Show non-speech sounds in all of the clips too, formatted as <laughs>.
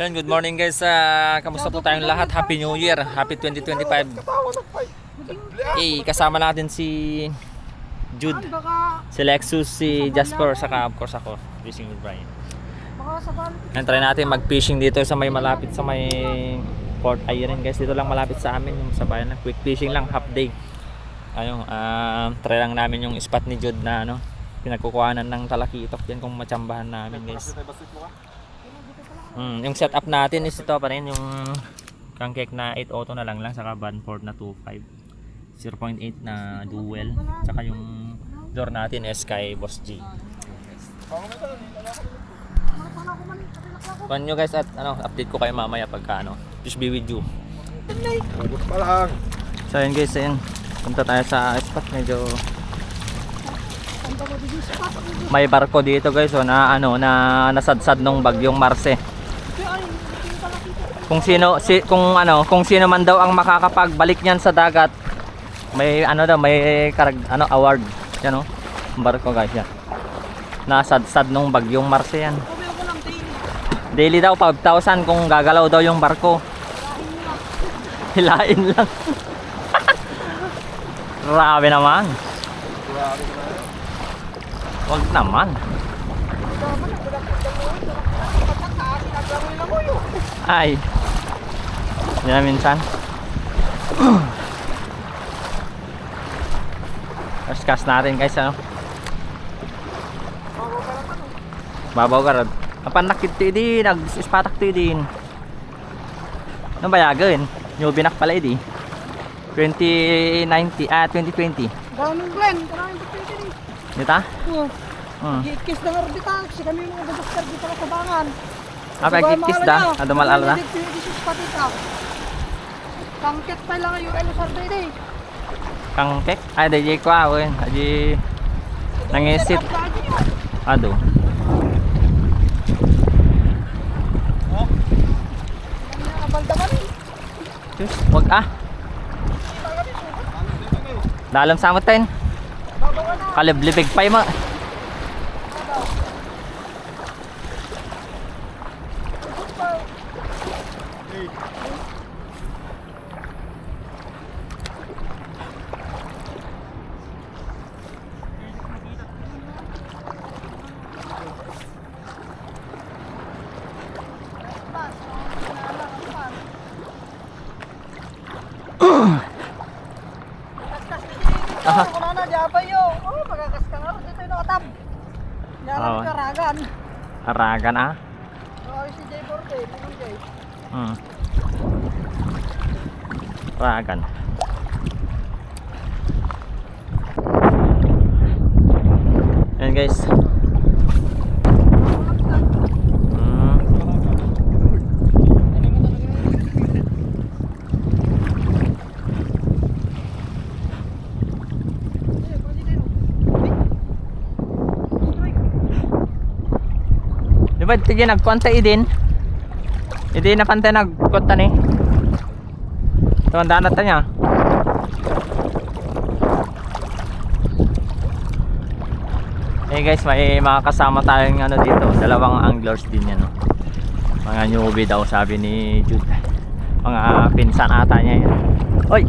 So good morning guys. Ah, kamusta po tayong lahat? Happy New Year. Happy 2025. Eh, kasama natin si Jude, si Lexus, si Jasper, saka of course ako, fishing with Brian. Ngayon try natin mag-fishing dito sa may malapit sa may Port Iron guys. Dito lang malapit sa amin, yung sa bayan. Quick fishing lang, half day. Ayun, ah, try lang namin yung spot ni Jude na ano, pinagkukuhanan ng talakitok yan kung machambahan namin guys. Mm, yung setup natin is ito pa rin yung Kangkek na 8 auto na lang lang saka Banford na 25 0.8 na dual saka yung door natin is kay Boss G. Kuhan nyo guys at ano, update ko kayo mamaya pagka ano Just be with you. Ubus. So yun guys, ayun. Punta tayo sa spot medyo May barko dito guys so na ano na nasadsad nung bagyong Marse kung sino si kung ano kung sino man daw ang makakapagbalik niyan sa dagat may ano daw may karag ano award. Yan oh. Ang barko guys yan. Nasadsad nung bagyong Marse yan. Daily. daw 5,000 kung gagalaw daw yung barko. <laughs> Hilain lang. <laughs> Grabe naman. Wag naman ay. Yan minsan. <clears throat> Kaskas natin guys ano? Babaw ka rod. Apan nakit ti di Nag-ispatak ti din. Ano ba yagin? New binak pala idi 2090 Ah 2020 Daming Glenn, pagpili din. Dita? Oh, Hmm. Gikis na nga rin kasi kami mga gabakter dito sa tabangan. Ah, pag gikis da? Na? Dito sa patita. Kangkit pa lang yung ano sarde di. Kang kek? Ay di ko awin Aji Nangisit Ado Diyos, Wag ah Dalam samot tayo Kaliblibig pa mo Aha. Kung na jabay yo. Oh, magakas ka nga dito yung nakatab. Yan ang karagan. Aragan ah Oh, si Jay Borte, yung Jay. Hmm. Aragan Ayan guys Hmm. Ba tigil nagkonta idin? Hindi na pantay nagkonta ni. Tumandaan natin niya. Hey guys, may mga kasama tayong ano dito, dalawang anglers din yan. No? Mga newbie daw sabi ni Jude. Mga pinsan ata niya yan. Oy!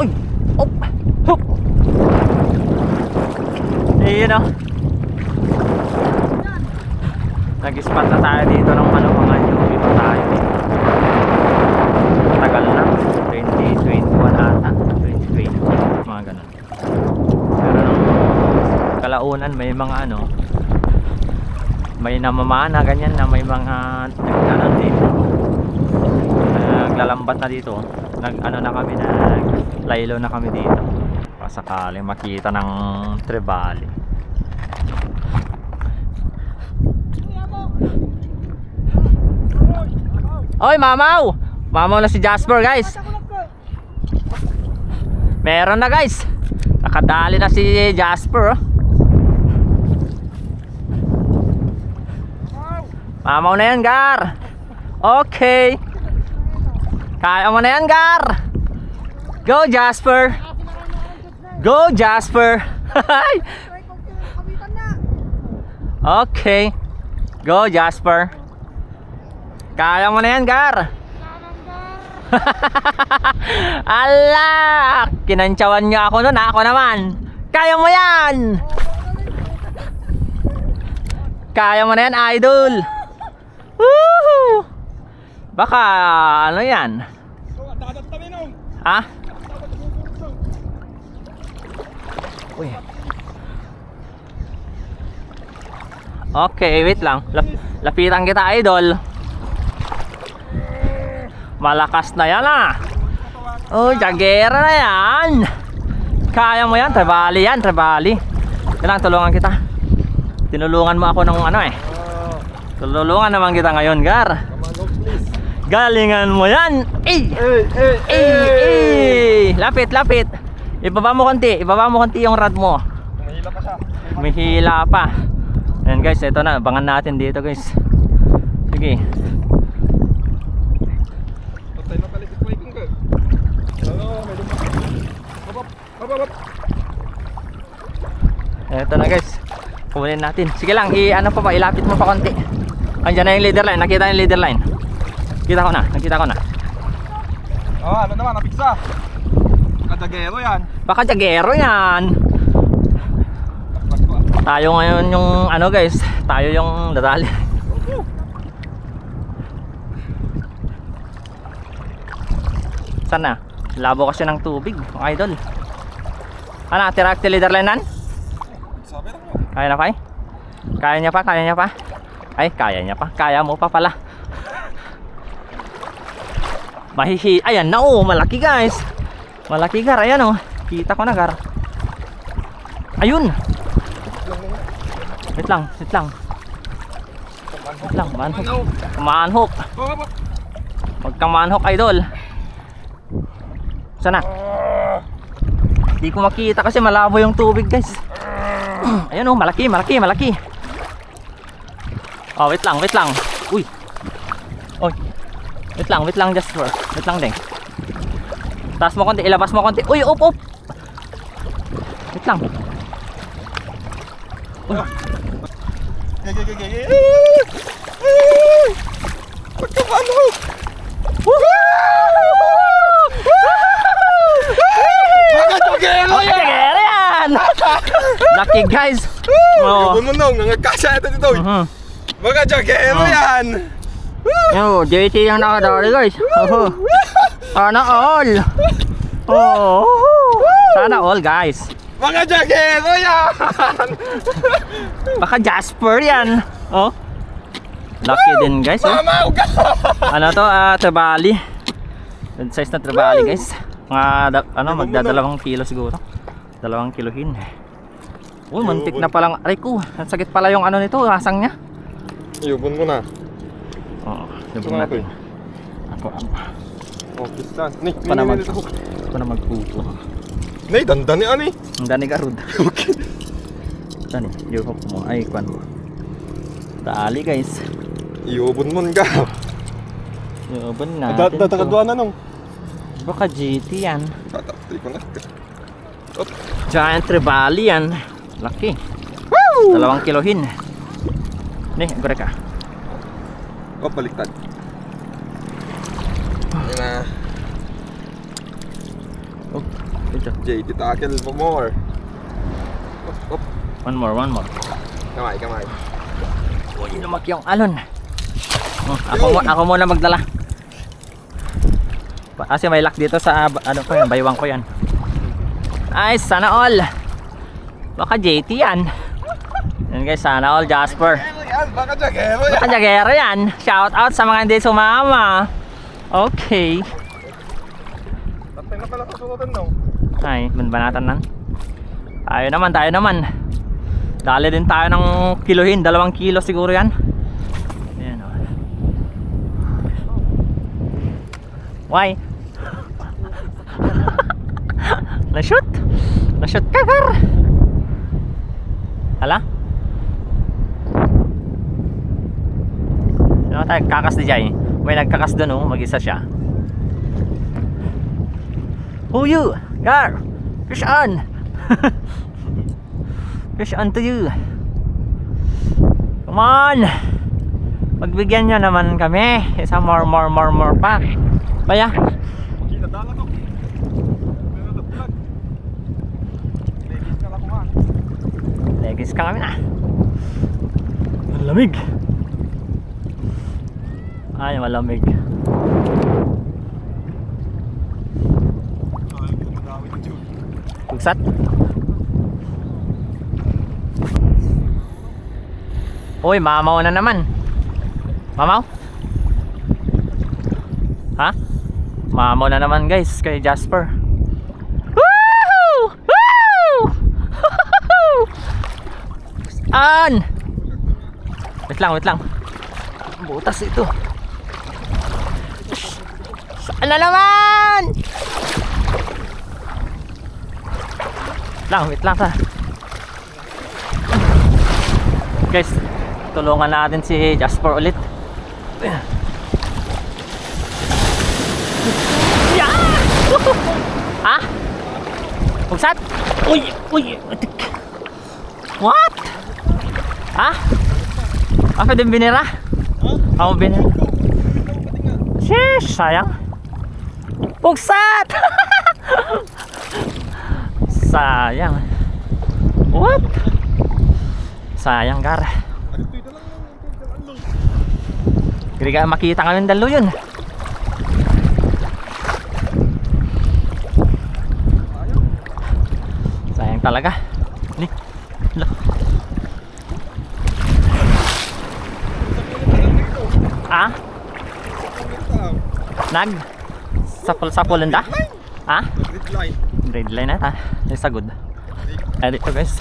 Oy! Op! Hop! Eh, yun oh. Nag-spot na tayo dito ng mga newbie pa tayo. Tagal na. 2021 ata. 2020. Mga ganun. Pero nung kalaunan may mga ano may namamana ganyan na may mga nagkanan dito naglalambat na dito nag ano na kami nag laylo na kami dito pasakaling makita ng tribali Oy, mamaw! Mamaw na si Jasper, guys. Meron na, guys. Nakadali na si Jasper, oh. Mamaw na yan, Gar. Okay. Kaya mo na yan, Gar. Go, Jasper. Go, Jasper. <laughs> Okay. Go, Jasper. Kaya mo na yan, Gar. <laughs> Ala! Kinantsawan niyo ako nun, ako naman. Kaya mo yan! Kaya mo na yan, idol! Woohoo! Baka, ano yan? Ha? Uy. Okay, wait lang. Lap lapitan kita, idol. Malakas na yan ah. Oh, jagera na yan. Kaya mo yan, trebali yan, trebali. Kailangan tulungan kita. Tinulungan mo ako ng ano eh. Tulungan naman kita ngayon, Gar. Galingan mo yan. Hey, Eh, eh. Lapit, lapit. Ibaba mo konti, ibaba mo konti yung rod mo. Mahila pa siya. May hila pa. Ayan guys, ito na, abangan natin dito guys. Sige. Patay na pala si Quaking ka. Ano, may lumak. Hop, hop, hop, hop, hop. Ito na guys. Kunin natin. Sige lang, i ano pa ba, ilapit mo pa konti. Andiyan na yung leader line, nakita yung leader line. Kita ko na, nakita ko na. Oh, ano naman, napiksa. Kadagero yan. Baka jagero yan. Tayo ngayon yung ano guys, tayo yung dadali. Sana? Labo kasi ng tubig, idol. Ano, tira active leader line nan? Sabi lang mo. Kaya na pa eh? Kaya niya pa, kaya niya pa? Ay, kaya niya pa. Kaya mo pa pala. Mahihi. Ayan na oh, malaki guys. Malaki gar, ayan oh. Kita ko na gar. Ayun. Wait lang, wait lang. Wait lang, manhok. Manhok. Huwag kang manhok, idol. Sana? Ah, Di ko makita kasi malabo yung tubig, guys. <clears throat> Ayan oh, malaki, malaki, malaki. Oh, wait lang, wait lang. Uy. Oy. Wait lang, wait lang, just for. Wait lang, deng. Taas mo konti, ilabas mo konti. Uy, up, up. Wait lang. Eh. Pagkabalo. Mga jogero Oh, yan. yeah, yan! Lucky guys. Oh. Ibon mo nung, nangagkasya ito dito. Mhm. Mga jogero Oh. yan. Yo, JT yung nakadali guys. Oh. Sana all. Oh. Sana all guys. Mga jogero yan. <laughs> Baka Jasper yan. Oh. Lucky din guys. Oh. Mamaw ka. <laughs> Ano to? Ah, trabali. Good size na trabali guys. Mga da- ano, magdadalawang kilo siguro. Dalawang kilohin. Uy, muntik na palang. Aray ko, ang sakit pala yung ano nito, asang niya. Ibon mo na. Oo, subong nga natin. Ako, ako. Oh, pistan. Ni, na ni, ni, ni. Ako na magpupo. Nay, dandan ni ani. Ang dani garud. <laughs> Okay. Dani, hook mo. Ay, kwan mo. Dali guys. Iubon mo nga. Da- to. Datakadwa na nung. Baka GT yan. Tatapri ko na. Giant Trevally yan. Laki. Dalawang kilohin. Nih, gore ka. Oh, baliktad. Na. Oh, ito. JD tackle mo more. Op, op. One more, one more. Kamay, kamay. Uy, lumaki yung alon. Oh, ako, mo, ako muna magdala. Pa- Kasi may lock dito sa ano ko yan, baywang ko yan. Ay, sana all. Baka JT yan. Yan guys, sana all Jasper. Baka jagero yan. Shout out sa mga hindi sumama. Okay. Tatay na pala kasunutan nung. Ay, manbanatan nan. Tayo naman, tayo naman. Dali din tayo ng kilohin, dalawang kilo siguro yan. Ayan o. Why? <laughs> Na-shoot? Na-shoot ka? Hala? Sino tayo? Kakas di Jai. May nagkakas doon oh, mag-isa siya. Who you? Gar! Fish on! <laughs> Fish on to you! Come on! Pagbigyan nyo naman kami. Isa more, more, more, more pa. Baya. Kinadala ko. Pero na vlog. Legis ka lang ko nga. Legis ka kami na. Ang lamig. Ay, malamig. Pugsat. Uy, mamaw na naman. Mamaw? Ha? Mamaw na naman guys kay Jasper. Woo! Woo! An! Wait lang, wait lang. Butas ito. Saan na naman? lang, wait lang ka. Guys, tulungan natin si Jasper ulit. Yeah! ha? Pugsat? Uy, uy. What? Ha? Ako din binira? Ako binira. Sheesh, sayang. Pugsat! <laughs> Sayang. What? Sayang, gar. Hindi ka makita kami ng dalo yun. Sayang talaga. Ni. Lo. Ah? Nag? Sapol sapol da? Ah? Red line. Red line na ta. Ay sagod. Ay dito guys.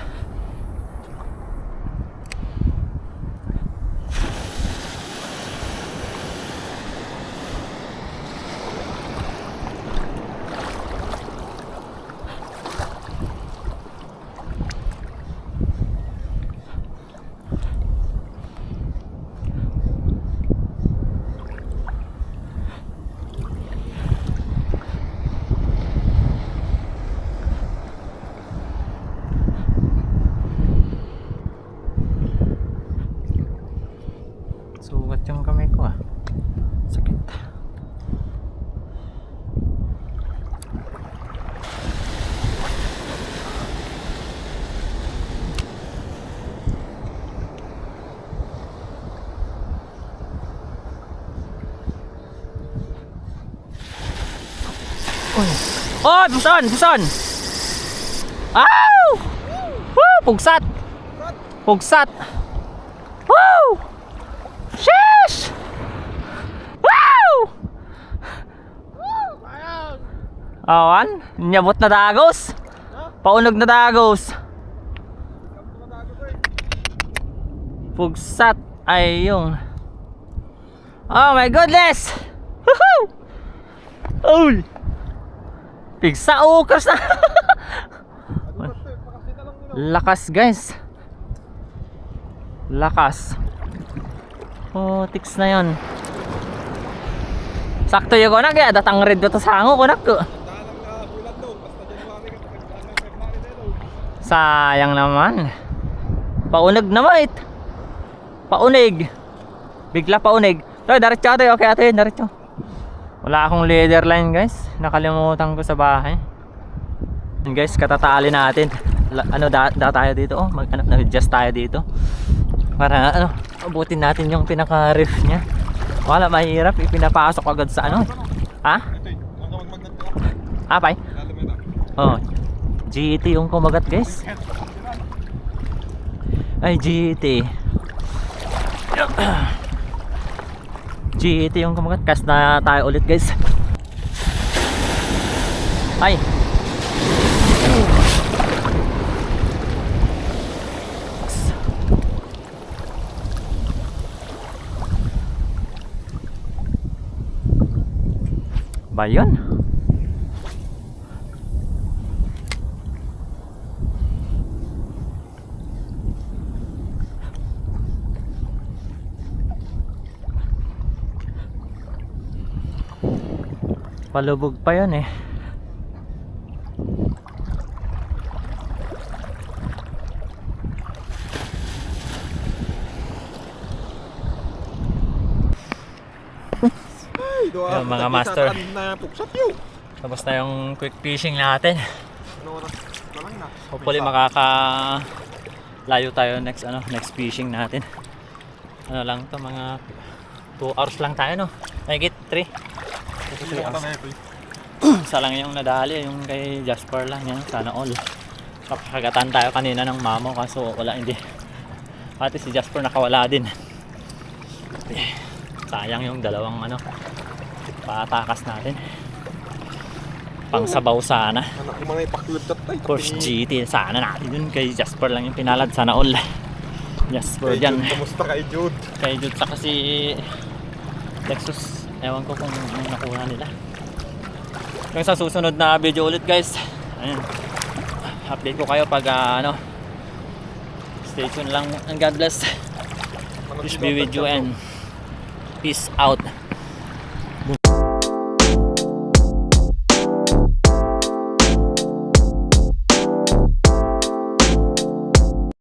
Yung kamay ko ah. Sakit. Uy. Oh, puson, puson. Aw! Woo, pugsat. Pugsat. Awan, nyabot na dagos. Paunog na dagos. Pugsat ay yung Oh my goodness! Woohoo! Oh! Pigsa ukras na. <laughs> Lakas guys. Lakas. Oh, tiks na yon. Sakto yung kunak ya, datang red to sango kunak ko. Dalang na bulan daw. Basta January ka. Ano February na daw. Sayang naman. Paunog na mait. Paunig. Bigla paunig. Toy, diretso ate. Okay ate, diretso. Wala akong leader line guys. Nakalimutan ko sa bahay. Yun, guys, katatali natin. La- ano, da, da tayo dito. Oh, mag, ano, nag-adjust tayo dito. Para ano, abutin natin yung pinaka-riff niya. Wala, mahirap. Ipinapasok agad sa ano. Ha? Eh. Magmagnat ka. Apay? Oh. GT yung kumagat guys. Ay, GT. GT yung kumagat. Kas na tayo ulit guys. Ay. Ba yun? Palubog pa yun eh. Yung mga master. Tapos na yung quick fishing natin. Ano? Hopefully makaka layo tayo next ano next fishing natin. Ano lang to mga 2 hours lang tayo no. Mahigit 3. Ito eh. Isa lang yung nadali, yung kay Jasper lang yan, sana all. Kapagatan tayo kanina ng mamo kaso wala hindi. Pati si Jasper nakawala din. Sayang yung dalawang ano patakas natin. Pang sabaw sana. Tatay. Porsche GT sana natin dun kay Jasper lang yung pinalad sana all. Jasper dyan. Kamusta kay Jude? Kay Jude sa kasi Lexus. Ewan ko kung ano nakuha nila. Yung sa susunod na video ulit guys. Ayun. Update ko kayo pag ah, ano. Stay tuned lang and God bless. Peace be with you and peace out.